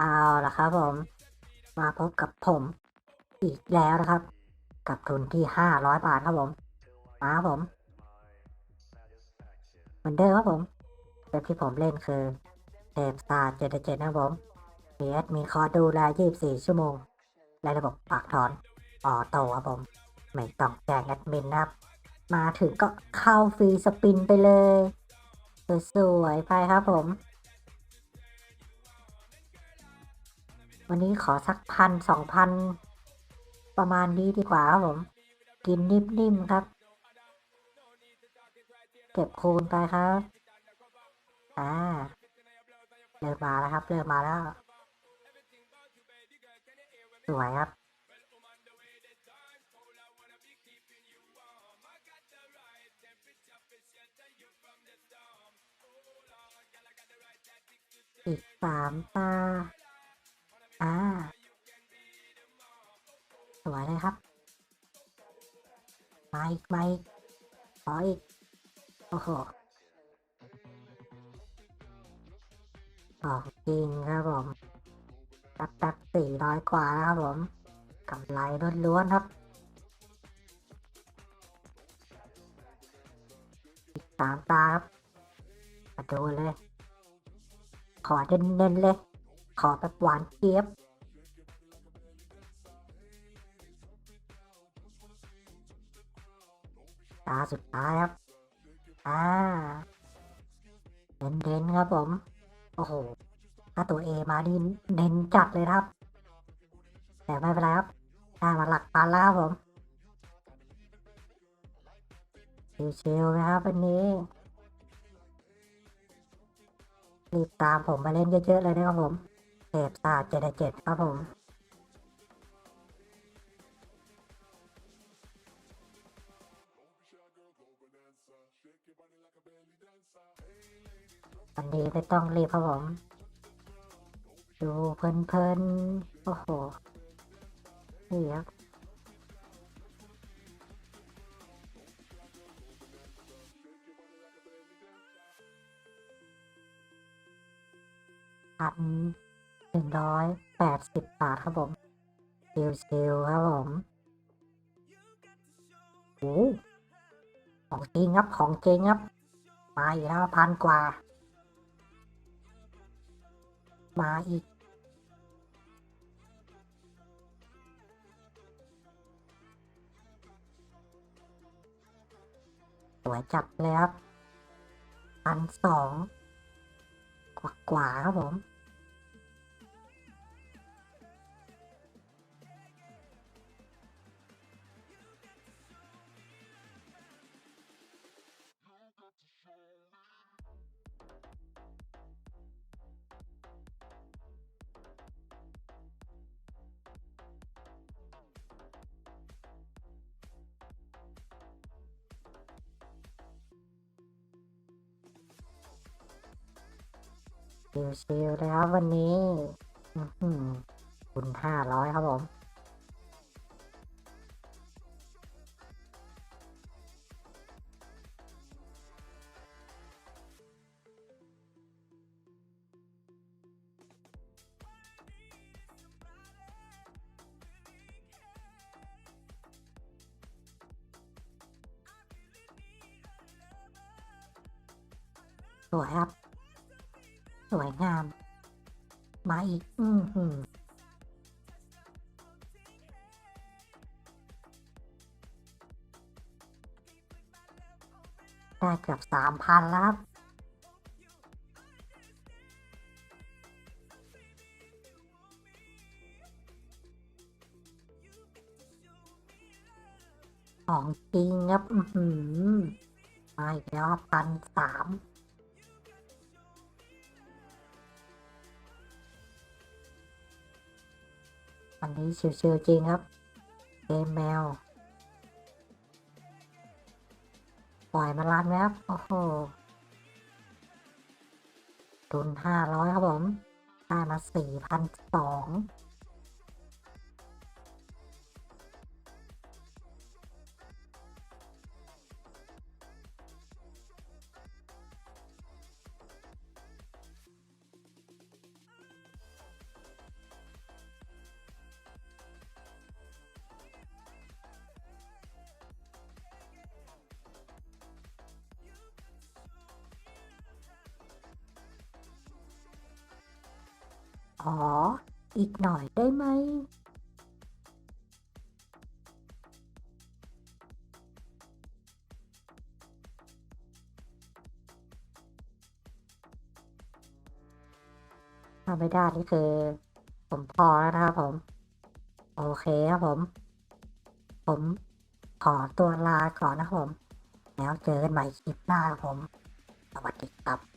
เอาละครับผม มาพบกับผมอีกแล้วนะครับ กับทุนที่ห้าร้อยบาทครับผม มาครับผม เหมือนเดิมครับผมเว็บที่ผมเล่นคือเทปสตาร์เจ็ดเจ็ดนะครับผมมีแอดมีคอดูแล24ชั่วโมง และระบบฝากถอนออโต้ครับผม ไม่ต้องแจ้งแอดมินนะครับ มาถึงก็เข้าฟรีสปินไปเลย สวยๆไปครับผม วันนี้ขอสักพันสองพันประมาณนี้ดีกว่าครับผม กินนิ่มๆครับ เก็บคูณไปครับ อ่าเริ่มมาแล้วครับเริ่มมาแล้ว สวยครับอีกสามตา อ่า สวยเลยครับ มาอีกมาอีกขออีก โอ้โหของจริงครับผม ตัดตัดสี่ร้อยกว่าแล้วครับผมกำไรล้วนๆครับอีกสามตาครับ มาดูเลย ขอเน้นๆเลย ขอแบบหวานเจี๊ยบตาสุดท้ายครับ อ่าเน้นๆครับผม โอ้โห ถ้าตัวเอมานี่เน้นจัดเลยครับ แต่ไม่เป็นไรครับได้มาหลักพันแล้วครับผม ชิวๆนะครับวันนี้ รีบตามผมมาเล่นเยอะๆเลยนะครับผม เทปศาสตร์เจ็ดเจ็ดครับผมอันนี้ไม่ต้องรีบครับผม ดูเพลินๆ โอ้โห นี่ครับพัน หนึ่งร้อยแปดสิบบาทครับผมเซลลครับผมโอ้ของจริงครับของจริงครับ มาอีกแล้วพันกว่า มาอีกสวยจัดเลยครับพันสองกว่ากว่าครับผม ชิวๆเลยครับวันนี้คุณห้าร้อยครับผมสวยครับ วยงาม มาอีก อือหือได้เกือบสามพันแล้วครับของจริงครับ อือหือมาอีกแล้วพันสาม อันนี้ชิวๆจริงครับ เกมแมว ปล่อยมาล้านไหมครับ โอ้โห ทุนห้าร้อยครับผม ได้มาสี่พันสอง อ อีกหน่อยได้ไหม ถ้าไม่ได้นี่คือ ผมพอแล้วนะครับผม โอเคครับผม ผมขอตัวลาก่อนนะครับผม แล้วเจอกันใหม่คลิปหน้าครับผม สวัสดีครับ